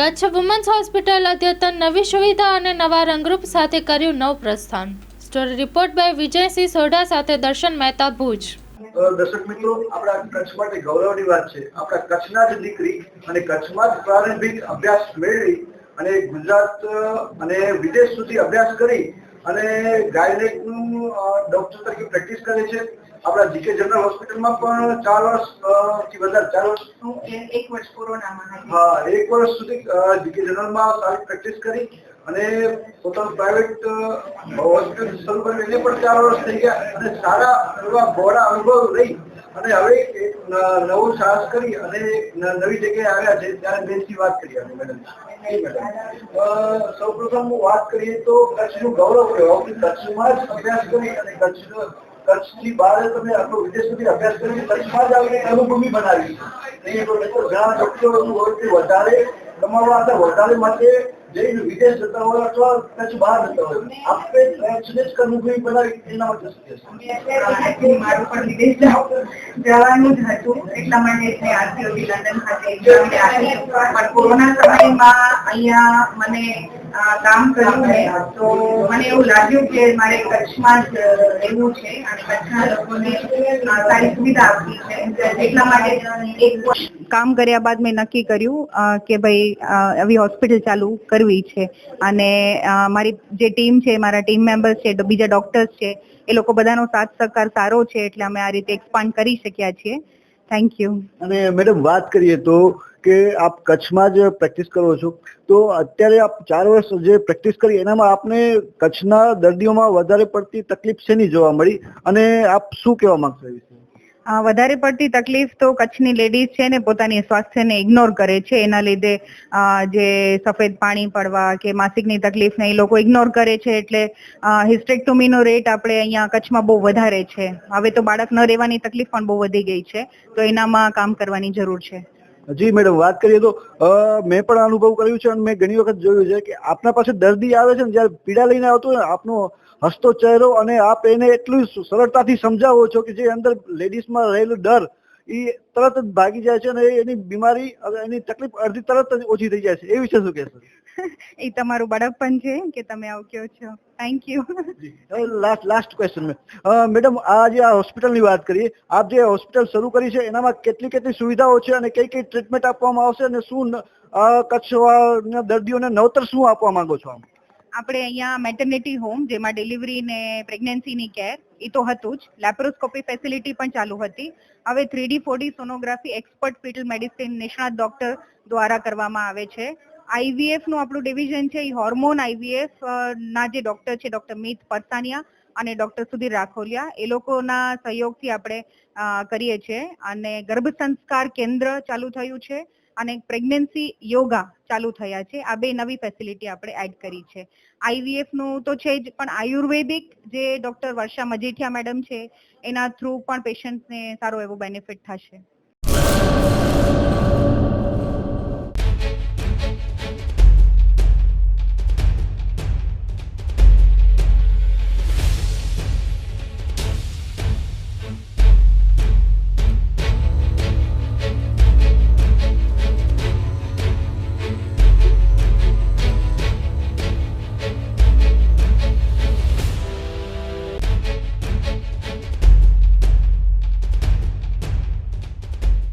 Kutch women's hospital અદ્યતન નવી સુવિધા અને નવા રંગરૂપ સાથે કર્યું નવ પ્રસ્થાન. Story report by Vijaysinh Sodha સાથે દર્શન મહેતા ભુજ. દર્શક મિત્રો, આપણા કચ્છ માટે ગૌરવની વાત છે. આપણા કચ્છના જ દીકરી અને કચ્છમાં જ પ્રારંભિક અભ્યાસ મેળવી અને ગુજરાત અને વિદેશ સુધી અભ્યાસ કરી અને ગાયનેકનું ડોક્ટર તરીકે પ્રેક્ટિસ કરે છે. આપણા જીકે જનરલ હોસ્પિટલમાં પણ ચાર વર્ષથી વધારે ચાર વર્ષનું એક વર્ષ કોરોનામાં હા એક વર્ષ સુધી જીકે જનરલમાં સારી પ્રેક્ટિસ કરી અને પોતાનું પ્રાઇવેટ હોસ્પિટલ શરૂ કરી એને પણ ચાર વર્ષ થઈ ગયા. અને સારા એવા બહોળા અનુભવ રહી અને હવે એક ન- નવું સાહસ કરી અને નવી જગ્યાએ આવ્યા છે ત્યારે બેનથી વાત કરી અમે મેડમ સૌ પ્રથમ હું વાત કરીએ તો કચ્છનું ગૌરવ કહેવાય કે કચ્છમાં જ અભ્યાસ કરી અને કચ્છ કચ્છથી બહાર તમે આટલો વિદેશ સુધી અભ્યાસ કરીને કચ્છમાં જ આવીને અનુભૂમિ બનાવી. નહીં તો ઘણા ડોક્ટરો વધારે કમાવા હતા વધારે માટે જઈને વિદેશ જતા હોય અથવા કચ્છ બહાર જતા હોય. આપણે કચ્છને જ કર્મભૂમિ બધા એના માટે પણ વિદેશ જાવ- જવાનું જ હતું. એટલા માટે મેં RCOD લંડન ખાતે. પણ કોરોના સમયમાં મને કામ કર્યું મેં તો મને એવું લાગ્યું કે મારે કચ્છમાં જ રહેવું છે અને કચ્છના લોકોને સારી સુવિધા આપવી છે. એટલા માટે એક કામ કર્યા બાદ મેં નક્કી કર્યું કે ભાઈ આવી હોસ્પિટલ ચાલુ કરવી છે. અને મારી જે ટીમ છે, મારા ટીમ મેમ્બર્સ છે, બીજા ડોક્ટર્સ છે, એ લોકો બધાનો સાથ સહકાર સારો છે, એટલે અમે આ રીતે એક્સપાન્ડ કરી શક્યા છીએ. થેન્ક યુ અને મેડમ, વાત કરીએ તો કે આપ કચ્છમાં જ પ્રેક્ટિસ કરો છો. તો અત્યારે આપ ચાર વર્ષ જે પ્રેક્ટિસ કરી, એનામાં આપને કચ્છના દર્દીઓમાં વધારે પડતી તકલીફ શેની જોવા મળી? અને આપ શું કહેવા માંગશો વધારે પડતી તકલીફ તો કચ્છની લેડીઝ છે ને પોતાની સ્વાસ્થ્યને ઇગ્નોર કરે છે. એના લીધે જે સફેદ પાણી પડવા કે માસિકની તકલીફને એ લોકો ઇગ્નોર કરે છે. એટલે હિસ્ટ્રેક્ટોમીનો રેટ આપણે અહીંયા કચ્છમાં બહુ વધારે છે. હવે તો બાળક ન રહેવાની તકલીફ પણ બહુ વધી ગઈ છે. તો એનામાં કામ કરવાની જરૂર છે. જી, મેડમ, વાત કરીએ તો મેં પણ અનુભવ કર્યું છે અને મેં ઘણી વખત જોયું છે કે આપના પાસે દર્દી આવે છે ને જ્યારે પીડા લઈને આવતો હોય આપનો હસતો ચહેરો અને આપ એને એટલું સરળતાથી સમજાવો છો કે જે અંદર લેડીઝમાં રહેલું ડર, એ તરત જ ભાગી જાય છે અને એની બીમારી એની તકલીફ અડધી તરત જ ઓછી થઈ જાય છે. એ વિશે શું કહેશો? એ તમારું બળપણ છે કે તમે આવું કયો છો. Thank you last last question madam આ જે આ હોસ્પિટલની વાત કરીએ આપ જે હોસ્પિટલ શરૂ કરી છે એનામાં કેટલી કેટલી સુવિધાઓ છે અને કઈ કઈ ટ્રીટમેન્ટ આપવામાં આવશે અને શું કચ્છના દર્દીઓને નવતર શું આપવા માંગો છો આમ? આપણે અહીંયા મેટર્નિટી હોમ જેમાં ડિલિવરી ને પ્રેગ્નન્સીની કેર એ તો હતું જ. લેપ્રોસ્કોપી ફેસિલિટી પણ ચાલુ હતી. હવે three D four D sonography expert fetal medicine નિષ્ણાત ડોક્ટર દ્વારા કરવામાં આવે છે. આઈવીએફનું આપણું ડિવિઝન છે એ હોર્મોન આઈવીએફ ના જે ડોક્ટર છે, ડોક્ટર મિત પરસાનિયા અને ડોક્ટર સુધીર રાખોલિયા એ લોકોના સહયોગથી આપણે કરીએ છીએ અને ગર્ભ સંસ્કાર કેન્દ્ર ચાલુ થયું છે અને પ્રેગ્નન્સી યોગા ચાલુ થયા છે. આ બે નવી ફેસિલિટી આપણે એડ કરી છે. આઈવીએફનું તો છે જ, પણ આયુર્વેદિક જે ડોક્ટર વર્ષા મજીઠિયા મેડમ છે, એના થ્રુ પણ પેશન્ટને સારો એવો બેનિફિટ થશે.